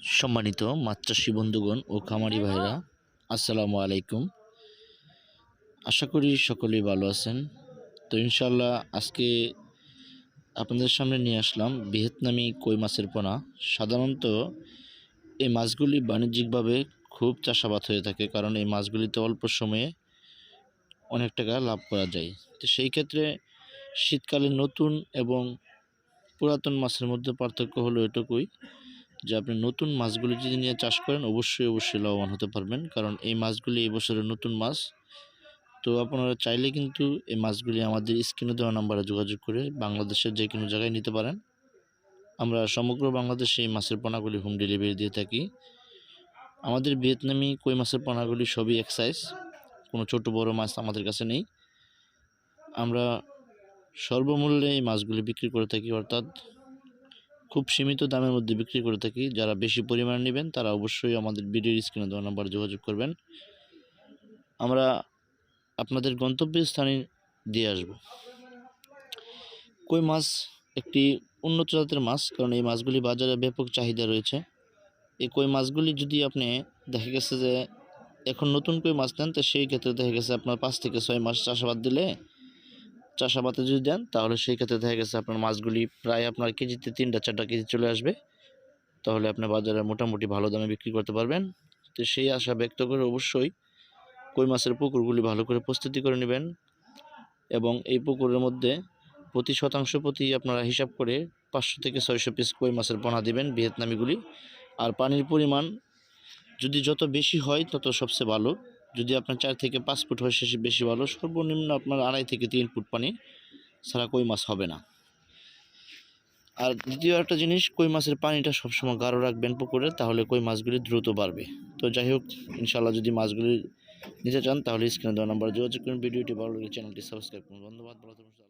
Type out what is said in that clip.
সম্মানিত মাছ চাষি বন্ধুগণ ও খামারি ভাইরা আসসালামু আলাইকুম। আশা করি সকলেই ভালো আছেন। তো ইনশাল্লাহ আজকে আপনাদের সামনে নিয়ে আসলাম ভিয়েতনামি কই মাছের পোনা। সাধারণত এই মাছগুলি বাণিজ্যিকভাবে খুব চাষাবাদ হয়ে থাকে কারণ এই মাছগুলিতে অল্প সময়ে অনেক টাকা লাভ করা যায়। তো সেই ক্ষেত্রে শীতকালে নতুন এবং পুরাতন মাছের মধ্যে পার্থক্য হলো এটুকুই যে আপনি নতুন মাছগুলি যদি নিয়ে চাষ করেন, অবশ্যই অবশ্যই লাভবান হতে পারবেন। কারণ এই মাছগুলি এই বছরের নতুন মাছ। তো আপনারা চাইলে কিন্তু এই মাছগুলি আমাদের স্ক্রিনে দেওয়া নাম্বারে যোগাযোগ করে বাংলাদেশের যে কোনো জায়গায় নিতে পারেন। আমরা সমগ্র বাংলাদেশে এই মাছের পোনাগুলি হোম ডেলিভারি দিয়ে থাকি। আমাদের ভিয়েতনামি কই মাছের পোনাগুলি সবই এক সাইজ কোনো ছোট, বড় মাছ আমাদের কাছে নেই। আমরা সর্বমূল্যে এই মাছগুলি বিক্রি করে থাকি, অর্থাৎ খুব সীমিত দামের মধ্যে বিক্রি করে থাকি। যারা বেশি পরিমাণ নেবেন, তারা অবশ্যই আমাদের ভিডিওর স্ক্রিনে দেওয়া নাম্বারে যোগাযোগ করবেন। আমরা আপনাদের গন্তব্যস্থানে দিয়ে আসব। কই মাছ? একটি উন্নত জাতের মাছ, কারণ এই মাছগুলি বাজারে ব্যাপক চাহিদা রয়েছে। এই কই মাছগুলি যদি আপনি দেখা গেছে যে এখন নতুন কই মাছ নেন, তো সেই ক্ষেত্রে দেখা গেছে আপনার পাঁচ থেকে ছয় মাস চাষাবাদ দিলে চাষাবাদে যদি দেন, তাহলে সেই ক্ষেত্রে দেখা গেছে আপনার মাছগুলি প্রায় আপনার কেজিতে তিনটা, চারটা কেজি চলে আসবে। তাহলে আপনি বাজারে মোটামুটি ভালো দামে বিক্রি করতে পারবেন। তো সেই আশা ব্যক্ত করে অবশ্যই কই মাছের পুকুরগুলি ভালো করে প্রস্তুতি করে নেবেন এবং এই পুকুরের মধ্যে প্রতি শতাংশ প্রতি আপনারা হিসাব করে পাঁচশো থেকে ছয়শো পিস কই মাছের পোনা দিবেন ভিয়েতনামিগুলি। আর পানির পরিমাণ যদি যত বেশি হয়, তত সবচেয়ে ভালো। যদি আপনার চার থেকে পাঁচ ফুট হয়, সে বেশি ভালো। সর্বনিম্ন আপনার আড়াই থেকে তিন ফুট পানি ছাড়া কই মাছ হবে না। আর দ্বিতীয় একটা জিনিস, কই মাছের পানিটা সবসময় গাঢ় রাখবেন পুকুরে, তাহলে কই মাছগুলি দ্রুত বাড়বে। তো যাই হোক ইনশাল্লাহ যদি মাছগুলি নিতে চান, তাহলে স্ক্রিনে দেওয়া নাম্বার যোগাযোগ করুন। ভিডিওটি ভালো লাগে চ্যানেলটি সাবস্ক্রাইব করুন। ধন্যবাদ, ভালো।